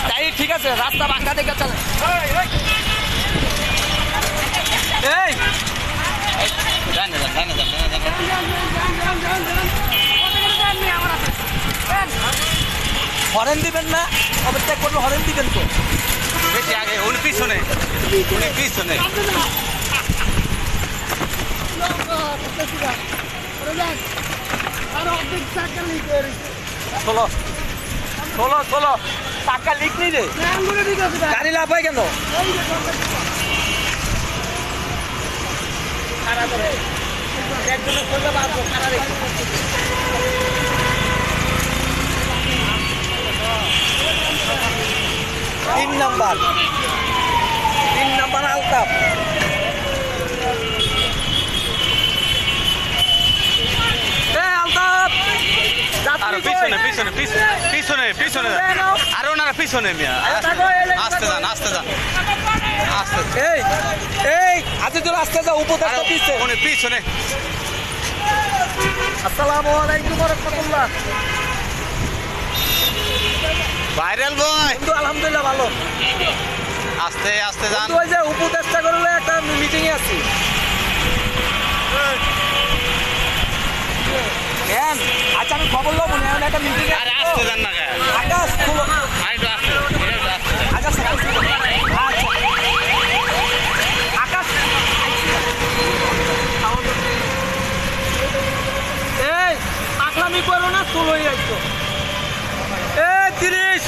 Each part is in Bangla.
তাই ঠিক আছে রাস্তা বাঁকা দেখে চলে। এই। জানে যান জানে যান জানে হরেন দিবেন না ওভারটেক করলে হরেন দিবেন তো। বেশি আগে উনি পিছনে উনি পিছনে ষোলো ষোলো ষোলো। টাকা লিখ নি রে। গাড়ি লাভ হয় কেন একজনের বাঁধবো খারাপ তিন নাম্বার। তিন নাম্বার আলতাপ এ আলতাপ আর পিছনে পিছনে পিছনে পিছনে পিছনে। আর ওনারা পিছনে মিয়া। আস্তে যান আস্তে যান আস্তে এই এই আজিজুল আসতে যাও উপদেষ্টা দিচ্ছে উনি পিছনে। আসসালামু আলাইকুম রহমতুল্লাহ ভাইরাল বয়। কিন্তু আলহামদুলিল্লাহ ভালো। আস্তে আস্তে যান। ওই যে উপদেষ্টা করলে একটা মিটিং এ আছি। কেন? আচ্ছা আমি খবর লব না এখন একটা মিটিং আরে আস্তে যান না আকাশ আস্তে আস্তে যান। আকাশ আচ্ছা। আকাশ এই পাগলামি করো না চলোই আইতো এ তিরিশ।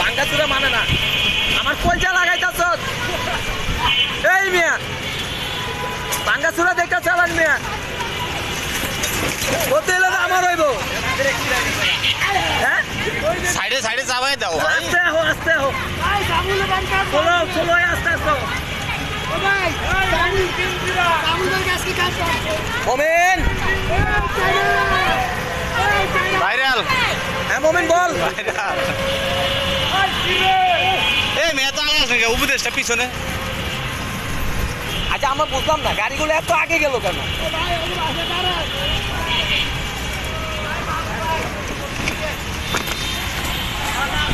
ভাঙ্গা চুরা মানে না। আমার কলচা লাগাইতাছ। এই মিয়া। ভাঙ্গা চুরা দেখা চালান মিয়া। বলতে এলে তো আমার হইব। হ্যাঁ? সাইডে সাইডে চাবাই দাও আস্তে হো আস্তে হো চলো চলো আস্তে আস্তে মোমেন! ভাইরাল। হ্যাঁ মোমেন বল। ভাইরাল। এই মেয়ে তো আগে আসেন উপদেশটা পিছনে। আচ্ছা আমরা বুঝলাম না গাড়িগুলো এত আগে গেল কেন?